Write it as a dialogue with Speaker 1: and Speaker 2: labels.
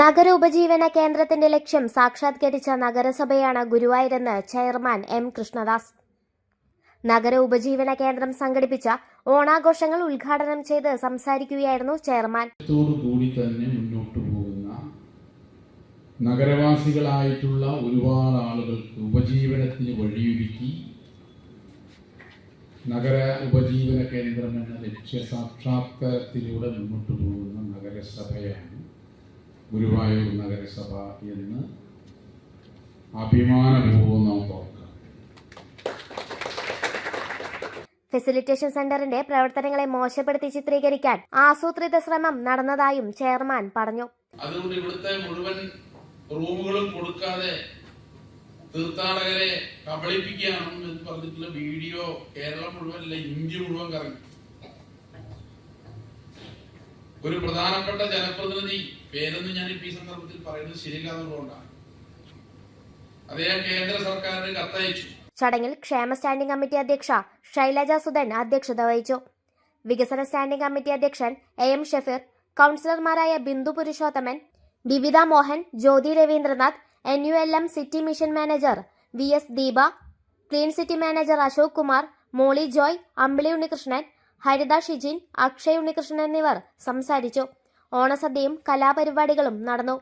Speaker 1: നഗര ഉപജീവന കേന്ദ്രത്തിന്റെ ലക്ഷ്യം സാക്ഷാത്കരിച്ച നഗരസഭയാണ് ഗുരുവായൂരെന്ന് ചെയർമാൻ എം കൃഷ്ണദാസ്. നഗര ഉപജീവന കേന്ദ്രം സംഘടിപ്പിച്ച ഓണാഘോഷങ്ങൾ ഉദ്ഘാടനം ചെയ്ത് സംസാരിക്കുകയായിരുന്നു ചെയർമാൻ.
Speaker 2: കൂടി തന്നെ മുന്നോട്ട് പോകുന്ന നഗരവാസികളായിട്ടുള്ള ഒരുപാട് ആളുകൾക്ക് ഉപജീവനത്തിന് വഴിയൊരുക്കി നഗര ഉപജീവന കേന്ദ്രം എന്ന ലക്ഷ്യ സാക്ഷാത്കാരത്തിലൂടെ മുന്നോട്ട് പോകുന്ന നഗരസഭയാണ് ഗുരുവായൂർ നഗരസഭ എന്ന് അഭിമാനപൂർവം നമുക്ക് ഓർക്കാം.
Speaker 1: ഫെസിലിറ്റേഷൻ സെന്ററിന്റെ പ്രവർത്തനങ്ങളെ മോശപ്പെടുത്തി ചിത്രീകരിക്കാൻ ആസൂത്രിത ശ്രമം നടന്നതായും ചെയർമാൻ പറഞ്ഞു.
Speaker 2: അതുകൊണ്ട് ഇവിടുത്തെ മുഴുവൻ റൂമുകളും കൊടുക്കാതെ തീർത്ഥാടകരെ കബളിപ്പിക്കുകയാണ് എന്ന് പറഞ്ഞിട്ടുള്ള വീഡിയോ കേരളം മുഴുവനല്ല ഇന്ത്യ മുഴുവൻ കറങ്ങി. ഒരു പ്രധാനപ്പെട്ട ജനപ്രതിനിധി പേരൊന്നും ഞാൻ ഈ സന്ദർഭത്തിൽ പറയുന്നത് ശരിയില്ലാത്തതുകൊണ്ടാണ് അദ്ദേഹം കേന്ദ്ര സർക്കാരിന് കത്തയച്ചു.
Speaker 1: ചടങ്ങിൽ ക്ഷേമ സ്റ്റാൻഡിംഗ് കമ്മിറ്റി അധ്യക്ഷ ശൈലജ സുധൻ അധ്യക്ഷത വഹിച്ചു. വികസന സ്റ്റാൻഡിംഗ് കമ്മിറ്റി അധ്യക്ഷൻ എ എം ഷഫീർ കൗൺസിലർമാരായ ബിന്ദു പുരുഷോത്തമൻ വിവിധ Mohan Jyothi Ravindranath N U L M city mission manager V S Deepa clean city manager Ashok Kumar Molly Joy Ambili Unnikrishnan Haritha Shijin Akshay Unnikrishnan എന്നിവർ സംസാരിച്ചു. ഓണസദ്യയും കലാപരിപാടികളും നടന്നു.